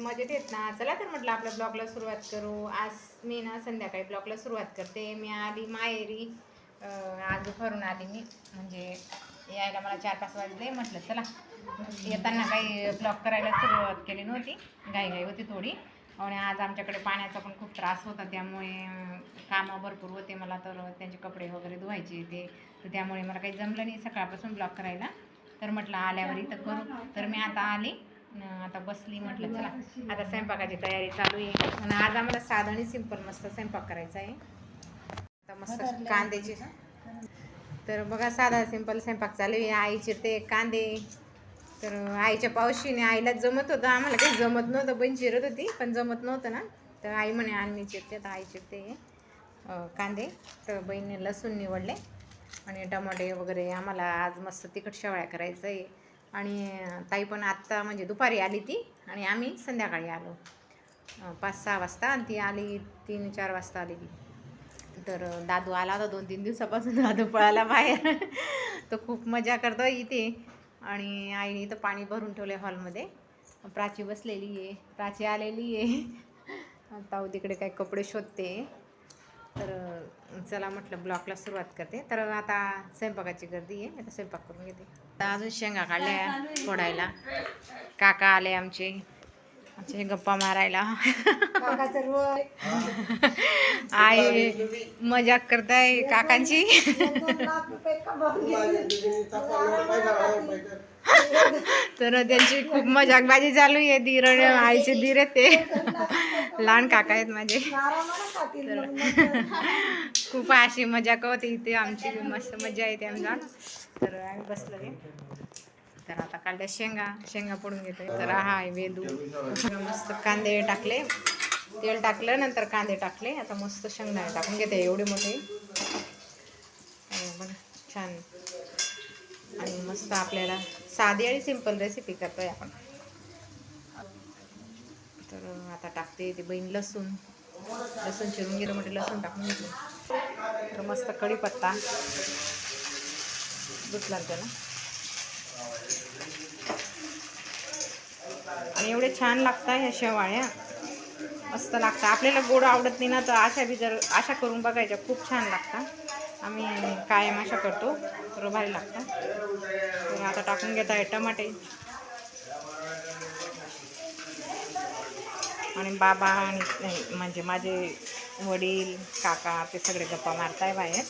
मजेत आहेत ना? चला तर म्हटलं आपल्या ब्लॉगला सुरुवात करू. आज मी ना संध्याकाळी ब्लॉगला सुरुवात करते. मी आली माहेरी. आज भरून आली मी. म्हणजे यायला मला चार पाच वाजले. म्हटलं चला येताना काही ब्लॉग करायला सुरुवात केली नव्हती. घाई घाई होती थोडी. आणि आज आमच्याकडे पाण्याचा पण खूप त्रास होता त्यामुळे कामं भरपूर होते मला तर त्यांचे कपडे वगैरे धुवायचे ते. तर त्यामुळे मला काही जमलं नाही सकाळपासून ब्लॉक करायला. तर म्हटलं आल्यावर इथं करू. तर मी आता आली. आता बसली म्हटलं चला. आता स्वयंपाकाची तयारी चालू आहे. आणि आज आम्हाला साधं आणि सिंपल मस्त स्वयंपाक करायचा आहे. आता मस्त कांद्याचे. तर बघा साधा सिंपल स्वयंपाक चालू आहे. आई चिरते कांदे. तर आईच्या पावशीने आईला जमत होतं. आम्हाला काही जमत नव्हतं. बहीण चिरत होती पण जमत नव्हतं ना. तर आई म्हणे आणि चिरते. तर आई चिरते कांदे. तर बहिणीने लसूण निवडले आणि टमाटे वगैरे. आम्हाला आज मस्त तिखट शेवळ्या करायचं आहे आणि ताई पण आत्ता म्हणजे दुपारी आली ती आणि आम्ही संध्याकाळी आलो. पाच सहा वाजता आणि ती आली तीन चार वाजता आली ती. तर दादू आला होता दोन तीन दिवसापासून. दादू पळाला बाहेर. तो खूप मजा करतो इथे. आणि आईने इथं पाणी भरून ठेवलं हॉलमध्ये. प्राची बसलेली आहे. प्राची आलेली आहे. ताऊ तिकडे काही कपडे शोधते. तर चला म्हटलं ब्लॉकला सुरुवात करते. तर आता स्वयंपाकाची गर्दी आहे. आता स्वयंपाक करून घेते. आता अजून शेंगा काढल्या फोडायला. काका आले आमचे. आमचे गप्पा मारायला. आई मजाक करताय काकांची. तर त्यांची खूप मजाकबाजी चालू आहे. धीर आईचे धीर आहेत ते. लहान काका आहेत माझे. तर खूप अशी मजाक होती. इथे आमची मस्त मजा येते आमचा. तर आम्ही बसलो तर आता काढल्या शेंगा शेंगा पडून घेतोय. तर हा. आहे वेदू मस्त कांदे टाकले. तेल टाकलं नंतर कांदे टाकले. आता मस्त शेंगदाणे टाकून घेते. एवढे मोठे. छान. आणि मस्त आपल्याला साधी आणि सिंपल रेसिपी करतोय आपण. तर आता टाकते ते बहीण लसूण. लसूण चिरून गेलं म्हणजे लसूण टाकून घेतलं तर मस्त कढीपत्ता. दुसला त्याला. एवढे छान लागतात ह्या शेवाळ्या. मस्त लागतात. आपल्याला गोड आवडत नाही ना तर अशा बी जर अशा करून बघायच्या खूप छान लागतात. आम्ही कायम अशा करतो. तर भारी लागतात. तर आता टाकून घेत आहे टमाटे. आणि बाबा आणि म्हणजे माझे वडील काका ते सगळे गप्पा मारताय बाहेर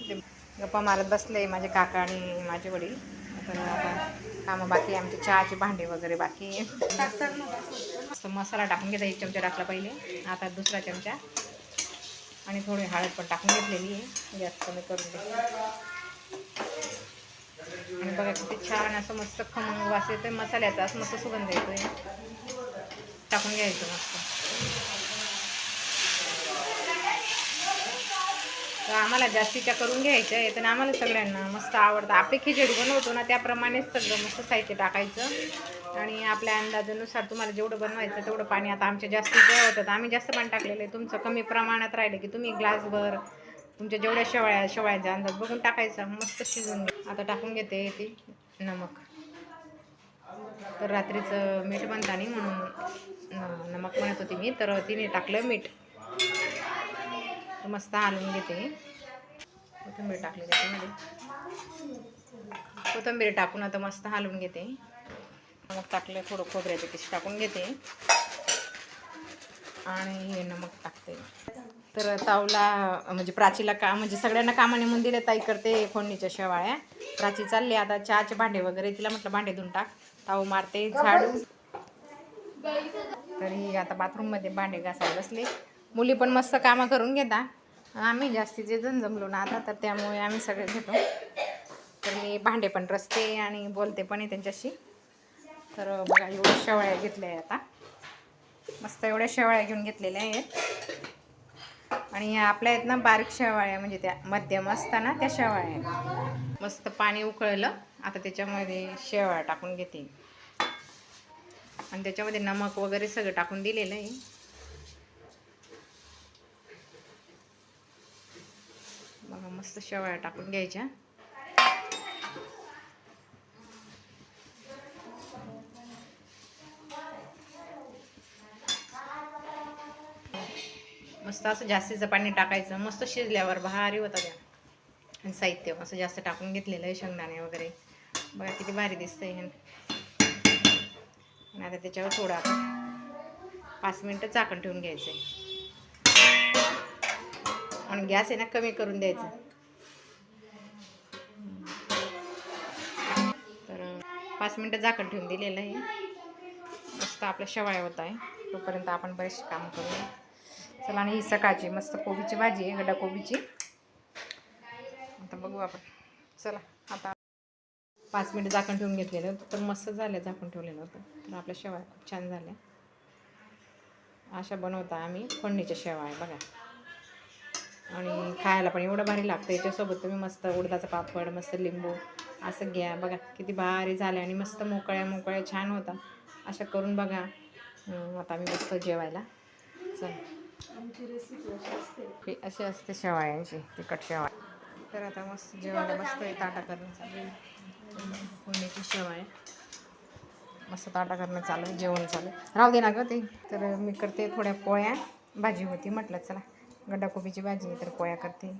ते गप्पा मारत बसले माझे काका आणि माझे वडील. तर कामं बाकी आमचे चहाचे भांडे वगैरे बाकी मस्त मसाला टाकून घेता एक चमचा टाकला पहिले. आता दुसरा चमचा. आणि थोडी हळद पण टाकून घेतलेली आहे. गॅस कमी करून दे. आणि बघा किती छान असं मस्त खमंग वास येतोय मसाल्याचा असं मस्त सुगंध येतोय. टाकून घ्यायचं मस्त. तर आम्हाला जास्तीच्या करून घ्यायच्या आहे तर आम्हाला सगळ्यांना मस्त आवडतं. आपली खिचडी बनवतो ना त्याप्रमाणेच सगळं मस्त साहित्य टाकायचं. आणि आपल्या अंदाजानुसार तुम्हाला जेवढं बनवायचं तेवढं पाणी आता आमच्या जास्तीचं होतं तर आम्ही जास्त पाणी टाकलेलं आहे. तुमचं कमी प्रमाणात राहिलं की तुम्ही ग्लासभर तुमच्या जेवढ्या शेवळ्या शेवळ्याचा अंदाज बघून टाकायचा. मस्त शिजून आता टाकून घेते ती नमक. तर रात्रीचं मीठ बनता नाही म्हणून नमक म्हणत होती मी तर तिने टाकलं मीठ. मस्त आणून घेते. कोथिंबीर टाकली त्याच्यामध्ये. कोथिंबीर टाकून आता मस्त हलवून घेते. नमक टाकलं थोडं खोबऱ्याचे किस टाकून घेते. आणि हे नमक टाकते. तर तावला म्हणजे प्राचीला का म्हणजे सगळ्यांना कामाने मंदिर दिले ताई करते फोडणीच्या शेवाळ्या. प्राची चालली आता चहाचे भांडे वगैरे तिला म्हटलं भांडे धुवून टाक. ताऊ मारते झाडू. तरी आता बाथरूममध्ये भांडे घासायला बसले. मुली पण मस्त कामं करून घेता. आम्ही जास्तीचे जण जमलो ना आता तर त्यामुळे आम्ही सगळे घेतो. तर मी भांडे पण रचते आणि बोलते पण आहे त्यांच्याशी. तर बघा एवढ्या शेवळ्या घेतल्या आहे आता. मस्त एवढ्या शेवळ्या घेऊन घेतलेल्या आहेत. आणि आपल्या आहेत ना बारीक शेवाळ्या म्हणजे त्या मध्यम असताना त्या शेवाळ्या आहेत. मस्त पाणी उकळलं आता त्याच्यामध्ये शेवाळ्या टाकून घेते. आणि त्याच्यामध्ये नमक वगैरे सगळं टाकून दिलेलं आहे बघा मस्त शेवाळ्या टाकून घ्यायच्या. मस्त असं जास्तीचं पाणी टाकायचं. मस्त शिजल्यावर भारी होता त्या आणि साहित्य असं जास्त टाकून घेतलेलं आहे शेंगदाणे वगैरे. बघा किती भारी दिसतंय हे. आणि आता त्याच्यावर थोडं आपण पाच मिनटं चाकण ठेवून घ्यायचं आहे आणि गॅस आहे ना कमी करून द्यायचं. पाच मिनटं झाकण ठेवून दिलेलं आहे. मस्त आपल्या शेवाळ्या होत आहे. तोपर्यंत आपण बरेचसे काम करूया. चला आणि ही सकाळची मस्त कोबीची भाजी आहे गड्डा कोबीची. आता बघू आपण. चला आता पाच मिनटं झाकण ठेवून घेतलेलं होतं तर मस्त झालं झाकण ठेवलेलं होतं. तर आपल्या शेवाळ्या खूप छान झाल्या. अशा बनवता आम्ही फोडणीच्या शेवाळ्या बघा. आणि खायला पण एवढं भारी लागतं. याच्यासोबत तुम्ही मस्त उडदाचा पापड मस्त लिंबू असं घ्या. बघा किती भारी झाले आणि मस्त मोकळ्या मोकळ्या छान होता. अशा करून बघा. आता मी बसतो जेवायला. चल. अशी असते शेवाळ्यांची तिखट शेवाळ. तर आता मस्त जेवायला मस्त ताटा करणं चालू आहे. फोडणीची शेवाळ्या मस्त ताटा करणं चालू आहे जेवण चालू आहे. राहू दे ना गं ते. तर मी करते थोड्या पोळ्या. भाजी होती म्हटलं चला. गड्डा कोबीची भाजी तर पोळ्या करते.